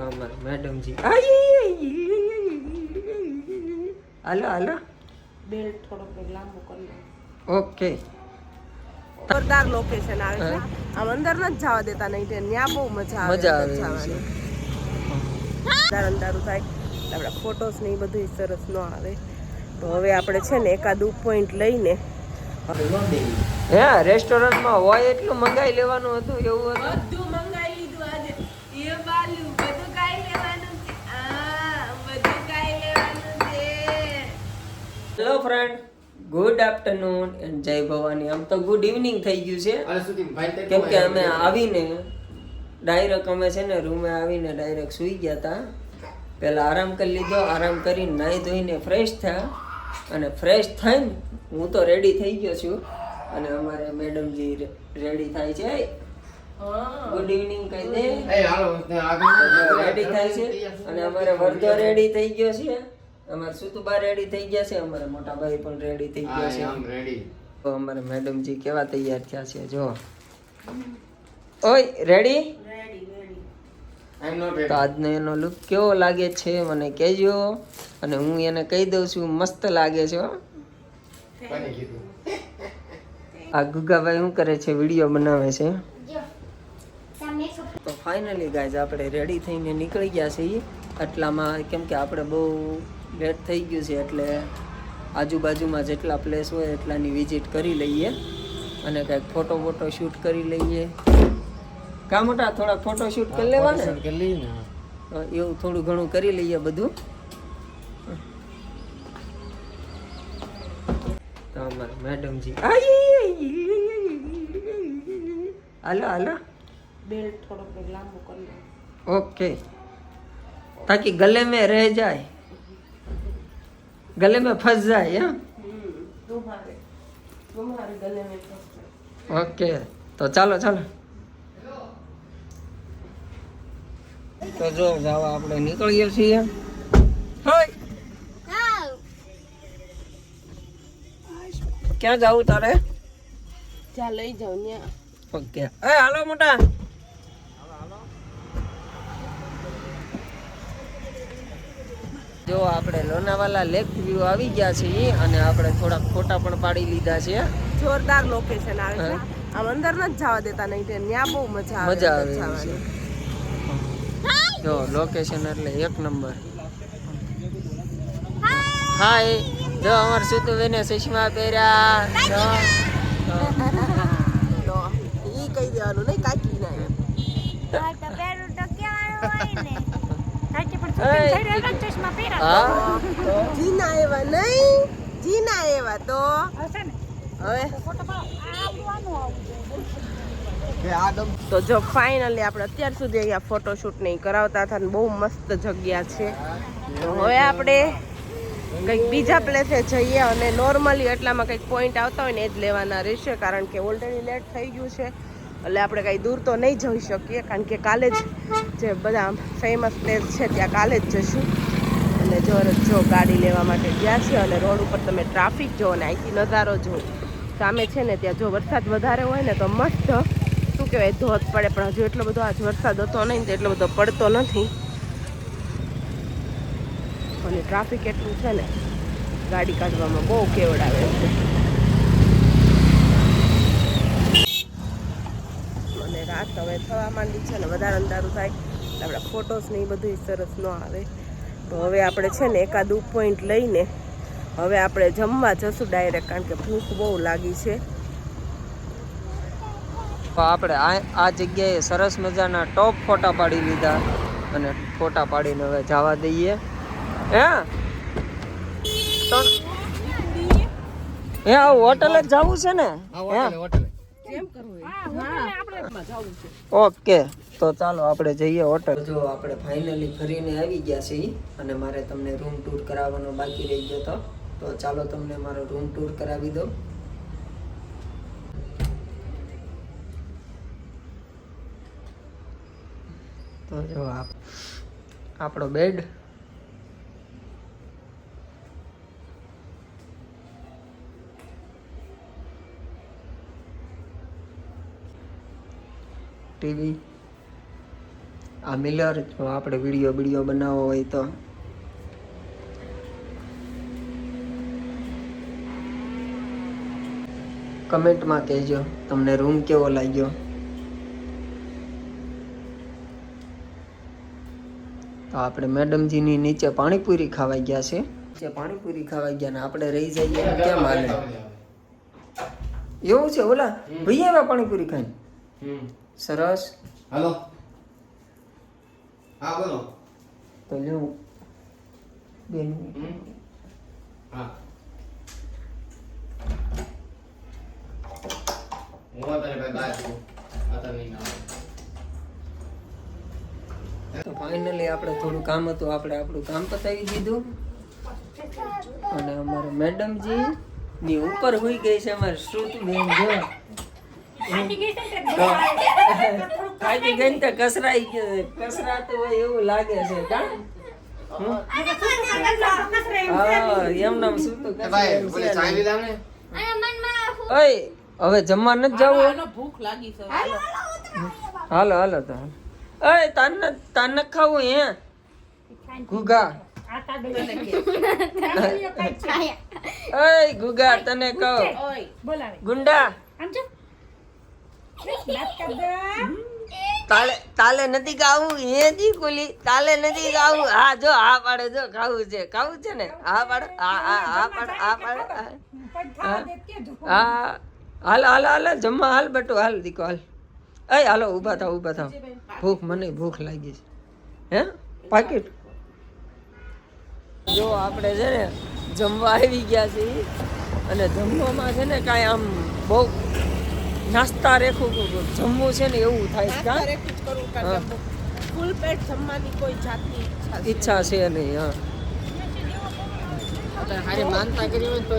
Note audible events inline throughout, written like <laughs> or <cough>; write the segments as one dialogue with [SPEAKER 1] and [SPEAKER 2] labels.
[SPEAKER 1] તો અમારે મેડમજી. હાલો હાલો.
[SPEAKER 2] બેલ્ટ થોડોક લાંબો કરી લો.
[SPEAKER 1] ઓકે.
[SPEAKER 2] જોરદાર લોકેશન આવે છે. આમ અંદર ન જવા દેતા નહીં તે ત્યાં બહુ મજા આવે
[SPEAKER 1] મજા આવે છે.
[SPEAKER 2] અંદર અંધારું થાય. આપણા ફોટોસ ને એ બધું સરસ ન આવે. તો હવે આપણે છે ને એકાદ પોઈન્ટ લઈને
[SPEAKER 1] હે રેસ્ટોરન્ટમાં હોય એટલું મંગાઈ લેવાનું હતું એવું હતું.
[SPEAKER 2] બધું મંગાવી લીધું આજે એ બાલું બધું કાઈ લેવાનું છે આ બધું કાઈ લેવાનું છે
[SPEAKER 1] hello friend good afternoon and Jai Bhavani આમ તો ગુડ ઇવનિંગ થઈ ગયું છે. કેમ કે અમે આવીને ડાયરેક્ટ અમે છે ને રૂમે આવીને ડાયરેક્ટ સૂઈ ગયા હતા પહેલાં આરામ કરી લીધો આરામ કરીને નાહી ધોઈને ફ્રેશ થયા. અને ફ્રેશ થઈને હું તો રેડી થઈ ગયો છું. અને અમારે મેડમજી રેડી થાય છે. ગુડ ઇવનિંગ કહી દે. રેડી થાય છે. અને અમારે વર્ધો રેડી થઈ ગયો છે. અમારે સુતુબા રેડી થઈ ગયા છે. અમારે મોટા ભાઈ પણ રેડી થઈ ગયા છે. તો અમારે મેડમજી કેવા તૈયાર થયા છે જો. ઓય રેડી તો આજનો એનો લુક કેવો લાગે છે મને કહેજો. અને હું એને કહી દઉં છું મસ્ત લાગે છે હો. આ ગુગાભાઈ શું કરે છે વીડિયો બનાવે છે? તો ફાઇનલી ગાઈઝ આપણે રેડી થઈને નીકળી ગયા છીએ. આટલામાં કેમ કે આપણે બહુ લેટ થઈ ગયું છે એટલે આજુબાજુમાં જેટલા પ્લેસ હોય એટલાની વિઝિટ કરી લઈએ અને કંઈક ફોટો ફોટો શૂટ કરી લઈએ કા મોટા થોડા ફોટો શૂટ કરી લેવાને એવું થોડું ઘણું કરી લઈએ બધું તો મેડમજી હાલો હાલો
[SPEAKER 2] બેલ્ટ ઓકે તાકી ગલે મેં
[SPEAKER 1] રહે જાય गले में फंस जाए हाँ
[SPEAKER 2] तुम्हारे तुम्हारे गले में फंस
[SPEAKER 1] ओके तो ચાલો ચાલો તો જો જાવ આપણે નીકળીએ છીએ હોય ક્યાં જાવું તારે
[SPEAKER 2] જા લઈ જાઉં ન્યા
[SPEAKER 1] ઓકે એ હાલો મોટા જો આપણે લોનાવાલા લેક વ્યૂ આવી ગયા છીએ અને આપણે થોડાક ફોટા પણ પાડી લીધા છે.
[SPEAKER 2] જોરદાર લોકેશન આવે છે. આમ અંદર ન જવા દેતા નહીં તે ત્યાં બહુ મજા આવે
[SPEAKER 1] મજા આવે છે. જો લોકેશન એટલે એક નંબર. હાય જો અમાર સુતુ વેને ચશ્મા પહેર્યા જો. <laughs>
[SPEAKER 2] તો ઈ કહી દેવાનું નહીં કાકી ના એમ.
[SPEAKER 1] હા
[SPEAKER 2] જીના એવા નહીં. જીના એવા તો. હવે? તો જો ફાઇનલી આપણે અત્યાર સુધી અહીંયા ફોટોશૂટ નહીં કરાવતા હતા ને બહુ મસ્ત જગ્યા છે. તો હવે આપણે કંઈક બીજા પ્લેસે જઈએ અને નોર્મલી એટલામાં કંઈક પોઈન્ટ આવતા હોય ને એ જ લેવાના રહેશે કારણ કે ઓલરેડી લેટ થઈ ગયું છે. એટલે આપણે કાંઈ દૂર તો નહીં જઈ શકીએ, કારણ કે કાલે જ જે બધા ફેમસ પ્લેસ છે ત્યાં કાલે જ જશું. અને જો જો ગાડી લેવા માટે ગયા છે અને રોડ ઉપર તમે ટ્રાફિક જુઓ ને, અહીંથી નજારો જુઓ. સામે છે ને ત્યાં જો વરસાદ વધારે હોય ને તો મસ્ત, શું કહેવાય, ધોધ પડે. પણ હજુ એટલો બધો આજ વરસાદ હતો નહીં તો એટલો બધો પડતો નથી. અને ટ્રાફિક એટલું છે ને, ગાડી કાઢવામાં બહુ કેવડાવે છે અને રાત હવે થવા છે ને વધારે અંધારું થાય. આપણા ફોટોસ ને એ બધું સરસ ન આવે. તો હવે આપણે છે ને એકાદું પોઈન્ટ લઈને હવે આપણે જમવા જશું ડાયરેક્ટ કારણ કે ભૂખ બહુ લાગી છે.
[SPEAKER 1] તો આપણે આ આ જગ્યાએ સરસ મજાના ટોપ ફોટા પાડી લીધા અને ફોટા પાડીને હવે જવા દઈએ. હે? હે આવું હોટલ જ જવું છે ને? હે? ઓકે તો ચાલો આપણે જઈએ હોટલ. જો આપણે ફાઇનલી ફરીને આવી ગયા છીએ અને મારે તમને રૂમ ટૂર કરાવવાનો બાકી રહી ગયો હતો તો ચાલો તમને મારો રૂમ ટૂર કરાવી દઉં. તો જો આપ આપણો બેડ ટીવી. આ મિલર જો આપણે વીડિયો વીડિયો બનાવવો હોય તો. કમેન્ટમાં કહેજો તમને રૂમ કેવો લાગ્યો? તો આપણે મેડમજીની નીચે પાણીપુરી ખાવા ગયા છે. નીચે પાણીપુરી ખાવા ગયા ને આપણે રહી જઈએ કેમ હાલે? એવું છે ઓલા? ભાઈ આવ્યા પાણીપુરી ખાઈને? સરસ.
[SPEAKER 3] હાલો. હા બોલો.
[SPEAKER 1] તો લ્યો બેન
[SPEAKER 3] હમ? હા. હું અત્યારે ભાઈ બહાર છું. અત્યારે નહીં
[SPEAKER 1] તો ફાઇનલી આપણે થોડું કામ હતું. આપણે આપણું કામ પતાવી દીધું. અને અમારા મેડમજી ની ઉપર હોઈ ગઈ છે અમારે શ્રુતબેન જો. થાકી ગઈ ને તો કસરાઈ કસરાતું હોય એવું લાગે છે કા? હમ? હા એમ નામ શું તો
[SPEAKER 3] એ ભાઈ બોલે ચાય લીધા ને
[SPEAKER 1] ઓય હવે જમવા નથી જવું?
[SPEAKER 2] ભૂખ લાગી છે હાલો.
[SPEAKER 1] હાલો તો અરે તાન તાન ખાવું હે? ગુગા ઓય ગુગા તને કહો.
[SPEAKER 2] ઓય.
[SPEAKER 1] ગુંડા. તાલે તાલે નથી એ જી કુલી તાલે નથી ખાવું? હા, જો, હા પાડે, જો, ખાવું છે. ખાવું છે ને? હા પાડે? હા હા હા પાડે હા પાડે. હા. હાલ હાલ હાલ જમવા હાલ, બટુ, હાલ, દીકો, હાલ. એ હાલો, ઊભા થાવ ઊભા થાવ. ભૂખ, મને ભૂખ લાગી છે. હે? પાકીટ? જો, આપણે છે ને, જમવા આવી ગયા છીએ. અને જમવામાં છે ને કાંઈ આમ બહુ નાસ્તા રેખું જમવું છે ને એવું થાય છે
[SPEAKER 2] ફૂલ પેટ જમવાની કોઈ જાતની ઈચ્છા છે.
[SPEAKER 1] નહીં. હા.
[SPEAKER 3] માનતા કરી તો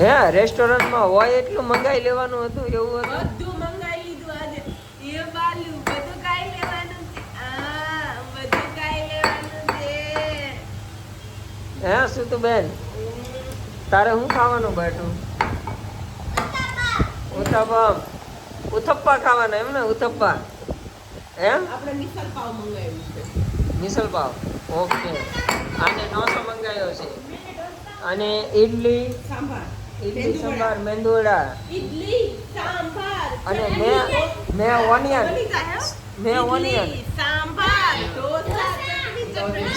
[SPEAKER 1] હે. રેસ્ટોરન્ટમાં હોય એટલું મંગાઈ લેવાનું હતું એવું હતું?
[SPEAKER 2] બધું મંગાઈ લીધું આજે. એ બાલુ બધું કાઈ લેવાનું છે. આ બધું કાઈ લેવાનું છે.
[SPEAKER 1] હે શું તું બેન તારે શું ખાવાનું બેઠું ઉથપ્પા ઉથપ્પા ખાવાના એમ ને ઉથપ્પા. એમ?
[SPEAKER 2] આપણે મિસલ પાવ મંગાવ્યું છે.
[SPEAKER 1] મિસલ પાવ. ઓકે. આને ઢોસો મંગાવ્યો છે. અને ઇડલી
[SPEAKER 2] સાંભાર.
[SPEAKER 1] ઇડલી સંભાર મેંદુવડા.
[SPEAKER 2] ઇડલી સાંભાર.
[SPEAKER 1] અને મેં મેં ઓનિયન. મે ઓનિયન.
[SPEAKER 2] સાંભાર ઢોસા ચટણી ચટણી.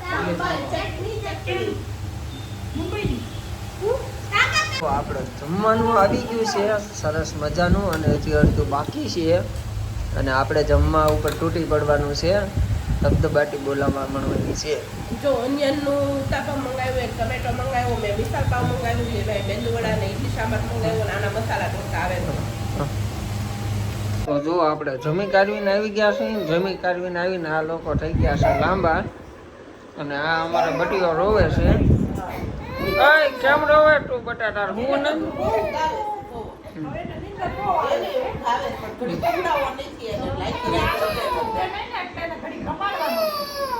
[SPEAKER 2] સાંભાર ચટણી ચટણી.
[SPEAKER 1] તો આપણે જમવાનું આવી ગયું છે. સરસ મજાનું અને હજી અડધું બાકી છે. અને આપણે જમવા ઉપર તૂટી પડવાનું છે. ધબધબાટી બોલાવવા મળવાની છે.
[SPEAKER 2] જો અન્યનું ઉતાપા મંગાવ્યું ટમેટો મંગાવ્યો મેં મિસાલ પાવ મંગાવ્યું છે મેં બેંદુવડા ને ઇડલી સાંભાર મંગાવ્યો નાના મસાલા ઢોસા આવે તો.
[SPEAKER 1] તો જો આપણે જમી કાઢવીને આવી ગયા છે. જમી કાઢવીને આવીને આ લોકો થઈ ગયા છે લાંબા. અને આ અમારા બટીઓ રોવે છે. અય કેમ રોવે તું બટાટા હું ને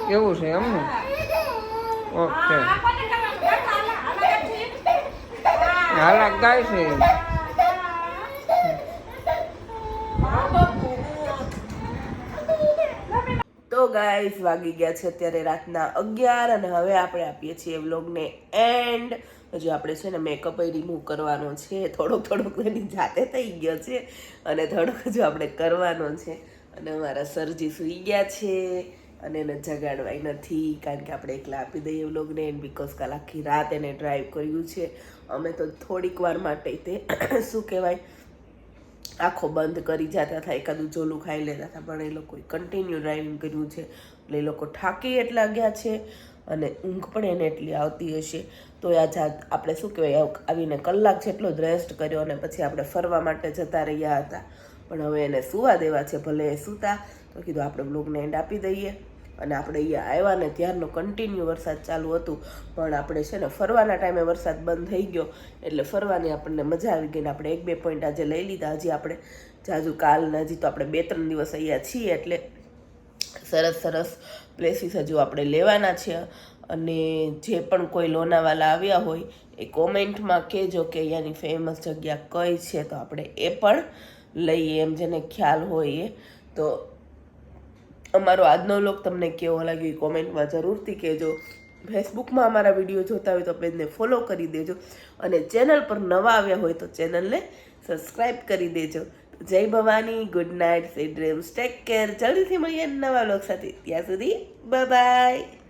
[SPEAKER 1] એવું છે એમ ને? ઓકે. હાલા ગાય છે
[SPEAKER 2] તો ગાઈસ વાગી ગયા છે અત્યારે રાતના અગિયાર અને હવે આપણે આપીએ છીએ વ્લોગને એન્ડ હજુ આપણે છે ને મેકઅપ રિમૂવ કરવાનો છે. થોડોક થોડોક એની જાતે થઈ ગયો છે અને થોડોક હજુ આપણે કરવાનો છે. અને અમારા સરજી સૂઈ ગયા છે અને એને જગાડવાય નથી, કારણ કે આપણે એકલા આપી દઈએ વ્લોગને એન્ડ બીકોઝ કાલ આખી રાત એને ડ્રાઈવ કર્યું છે. અમે તો થોડીક વાર માટે તે, શું કહેવાય આંખો બંધ કરી જતા હતા, એકાદું ઝોલું ખાઈ લેતા હતા. પણ એ લોકોએ કન્ટિન્યુ ડ્રાઇવિંગ કર્યું છે. એટલે એ લોકો થાકી એટલા ગયા છે અને ઊંઘ પણ એને એટલી આવતી હશે. તો આ જાત આપણે શું કહેવાય આવીને કલાક જેટલો જ રેસ્ટ કર્યો અને પછી આપણે ફરવા માટે જતા રહ્યા હતા. પણ હવે એને સુવા દેવા છે, ભલે એ સૂતા. તો કીધું આપણે બ્લોગને એન્ડ આપી દઈએ. અને આપણે અહીંયા આવ્યા ને ત્યારનો કન્ટિન્યુ વરસાદ ચાલુ હતું. પણ આપણે છે ને ફરવાના ટાઈમે વરસાદ બંધ થઈ ગયો. એટલે ફરવાની આપણને મજા આવી ગઈ ને આપણે એક બે પોઈન્ટ આજે લઈ લીધા. હજી આપણે જાજુ કાલ ને હજી તો આપણે બે ત્રણ દિવસ અહીંયા છીએ એટલે સરસ સરસ પ્લેસીસ હજુ આપણે લેવાના છે. અને જે પણ કોઈ લોનાવાલા આવ્યા હોય એ કોમેન્ટમાં કહેજો કે અહીંયાની ફેમસ જગ્યા કઈ છે. તો આપણે એ પણ લઈએ એમ જેને ખ્યાલ હોય એ. તો અમારો આજનો લોક તમને કેવો લાગ્યો એ કોમેન્ટમાં જરૂરથી કહેજો. ફેસબુકમાં અમારા વીડિયો જોતા હોય તો પેજને ફોલો કરી દેજો. અને ચેનલ પર નવા આવ્યા હોય તો ચેનલને સબસ્ક્રાઈબ કરી દેજો. Jai Bhavani good night sweet dreams take care જલ્દીથી મળીએ નવા લોક સાથે. ત્યાં સુધી બાય